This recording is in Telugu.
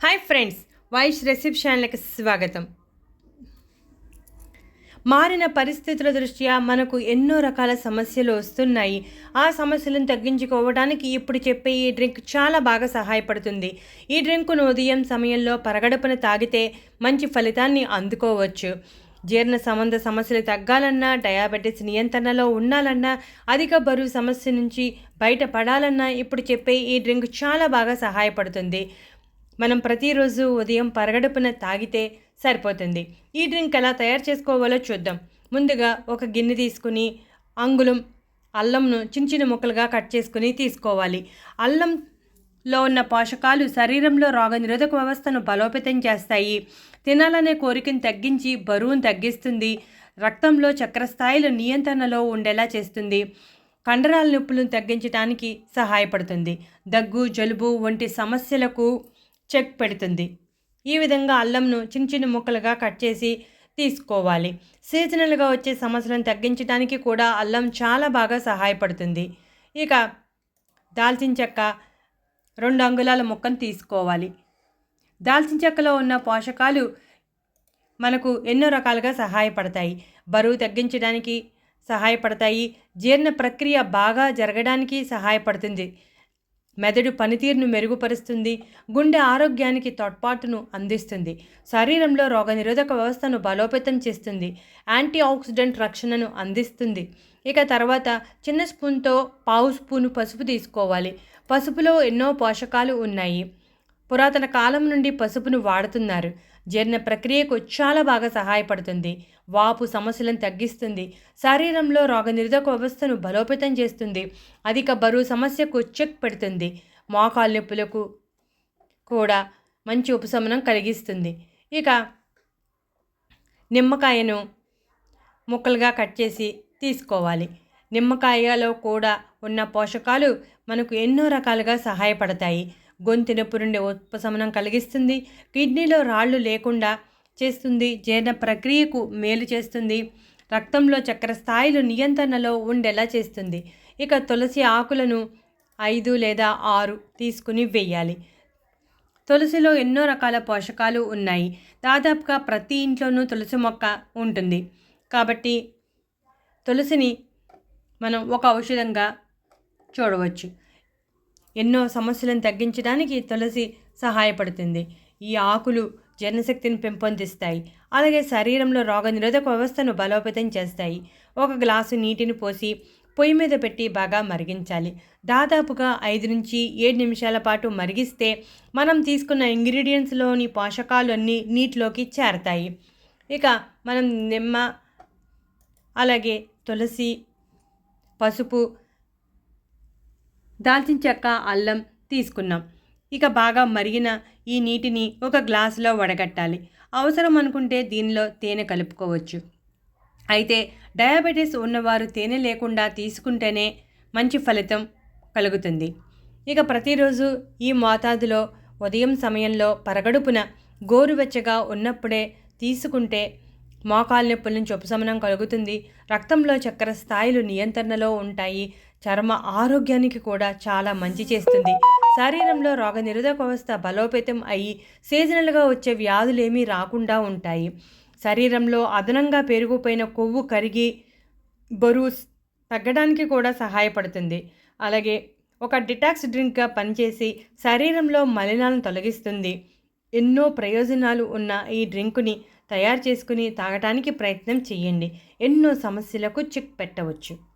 హాయ్ ఫ్రెండ్స్ వాయిస్ రిసెప్షన్లకు స్వాగతం. మారిన పరిస్థితుల దృష్ట్యా మనకు ఎన్నో రకాల సమస్యలు వస్తున్నాయి. ఆ సమస్యలను తగ్గించుకోవడానికి ఇప్పుడు చెప్పే ఈ డ్రింక్ చాలా బాగా సహాయపడుతుంది. ఈ డ్రింకును ఉదయం సమయంలో పరగడపున తాగితే మంచి ఫలితాన్ని అందుకోవచ్చు. జీర్ణ సంబంధ సమస్యలు తగ్గాలన్నా డయాబెటీస్ నియంత్రణలో ఉండాలన్నా అధిక బరువు సమస్య నుంచి బయటపడాలన్నా ఇప్పుడు చెప్పే ఈ డ్రింక్ చాలా బాగా సహాయపడుతుంది. మనం ప్రతిరోజు ఉదయం పరగడుపున తాగితే సరిపోతుంది. ఈ డ్రింక్ ఎలా తయారు చేసుకోవాలో చూద్దాం. ముందుగా ఒక గిన్నె తీసుకుని అంగుళం అల్లంను చిన్న చిన్న ముక్కలుగా కట్ చేసుకుని తీసుకోవాలి. అల్లంలో ఉన్న పోషకాలు శరీరంలో రోగనిరోధక వ్యవస్థను బలోపేతం చేస్తాయి. తినాలనే కోరికను తగ్గించి బరువును తగ్గిస్తుంది. రక్తంలో చక్కెర స్థాయిలు నియంత్రణలో ఉండేలా చేస్తుంది. కండరాల నొప్పులను తగ్గించడానికి సహాయపడుతుంది. దగ్గు జలుబు వంటి సమస్యలకు చెక్ పెడుతుంది. ఈ విధంగా అల్లంను చిన్న చిన్న ముక్కలుగా కట్ చేసి తీసుకోవాలి. సీజనల్గా వచ్చే సమస్యలను తగ్గించడానికి కూడా అల్లం చాలా బాగా సహాయపడుతుంది. ఇక దాల్చిన చెక్క రెండు అంగుళాల ముక్కను తీసుకోవాలి. దాల్చిన చెక్కలో ఉన్న పోషకాలు మనకు ఎన్నో రకాలుగా సహాయపడతాయి. బరువు తగ్గించడానికి సహాయపడతాయి. జీర్ణ ప్రక్రియ బాగా జరగడానికి సహాయపడుతుంది. మెదడు పనితీరును మెరుగుపరుస్తుంది గుండె ఆరోగ్యానికి తోడ్పాటును అందిస్తుంది శరీరంలో రోగనిరోధక వ్యవస్థను బలోపేతం చేస్తుంది యాంటీ ఆక్సిడెంట్ రక్షణను అందిస్తుంది. ఇక తర్వాత చిన్న స్పూన్తో పావు స్పూను పసుపు తీసుకోవాలి. పసుపులో ఎన్నో పోషకాలు ఉన్నాయి. పురాతన కాలం నుండి పసుపును వాడుతున్నారు. జీర్ణ ప్రక్రియకు చాలా బాగా సహాయపడుతుంది. వాపు సమస్యలను తగ్గిస్తుంది. శరీరంలో రోగనిరోధక వ్యవస్థను బలోపేతం చేస్తుంది. అధిక బరువు సమస్యకు చెక్ పెడుతుంది. మోకాలు నొప్పులకు కూడా మంచి ఉపశమనం కలిగిస్తుంది. ఇక నిమ్మకాయను ముక్కలుగా కట్ చేసి తీసుకోవాలి. నిమ్మకాయలో కూడా ఉన్న పోషకాలు మనకు ఎన్నో రకాలుగా సహాయపడతాయి. గొంతు నొప్పి నుండి ఉపశమనం కలిగిస్తుంది. కిడ్నీలో రాళ్ళు లేకుండా చేస్తుంది. జీర్ణ ప్రక్రియకు మేలు చేస్తుంది. రక్తంలో చక్కెర స్థాయిలు నియంత్రణలో ఉండేలా చేస్తుంది. ఇక తులసి ఆకులను ఐదు లేదా ఆరు తీసుకుని వేయాలి. తులసిలో ఎన్నో రకాల పోషకాలు ఉన్నాయి. దాదాపుగా ప్రతి ఇంట్లోనూ తులసి మొక్క ఉంటుంది. కాబట్టి తులసిని మనం ఒక ఔషధంగా చూడవచ్చు. ఎన్నో సమస్యలను తగ్గించడానికి తులసి సహాయపడుతుంది. ఈ ఆకులు జీర్ణశక్తిని పెంపొందిస్తాయి. అలాగే శరీరంలో రోగనిరోధక వ్యవస్థను బలోపేతం చేస్తాయి. ఒక గ్లాసు నీటిని పోసి పొయ్యి మీద పెట్టి బాగా మరిగించాలి. దాదాపుగా ఐదు నుంచి ఏడు నిమిషాల పాటు మరిగిస్తే మనం తీసుకున్న ఇంగ్రీడియంట్స్లోని పోషకాలు అన్నీ నీటిలోకి చేరతాయి. ఇక మనం నిమ్మ అలాగే తులసి పసుపు దాల్చిన చెక్క అల్లం తీసుకున్నాం. ఇక బాగా మరిగిన ఈ నీటిని ఒక గ్లాసులో వడగట్టాలి. అవసరం అనుకుంటే దీనిలో తేనె కలుపుకోవచ్చు. అయితే డయాబెటీస్ ఉన్నవారు తేనె లేకుండా తీసుకుంటేనే మంచి ఫలితం కలుగుతుంది. ఇక ప్రతిరోజు ఈ మోతాదులో ఉదయం సమయంలో పరగడుపున గోరువెచ్చగా ఉన్నప్పుడే తీసుకుంటే మోకాలు నొప్పుల నుంచి ఉపశమనం కలుగుతుంది. రక్తంలో చక్కెర స్థాయిలు నియంత్రణలో ఉంటాయి. చర్మ ఆరోగ్యానికి కూడా చాలా మంచి చేస్తుంది. శరీరంలో రోగనిరోధక వ్యవస్థ బలోపేతం అయ్యి సీజనల్గా వచ్చే వ్యాధులేమీ రాకుండా ఉంటాయి. శరీరంలో అదనంగా పెరిగిపోయిన కొవ్వు కరిగి బరువు తగ్గడానికి కూడా సహాయపడుతుంది. అలాగే ఒక డిటాక్స్ డ్రింక్గా పనిచేసి శరీరంలో మలినాలను తొలగిస్తుంది. ఎన్నో ప్రయోజనాలు ఉన్న ఈ డ్రింకుని తయారు చేసుకుని తాగటానికి ప్రయత్నం చేయండి. ఎన్నో సమస్యలకు చిక్ పెట్టవచ్చు.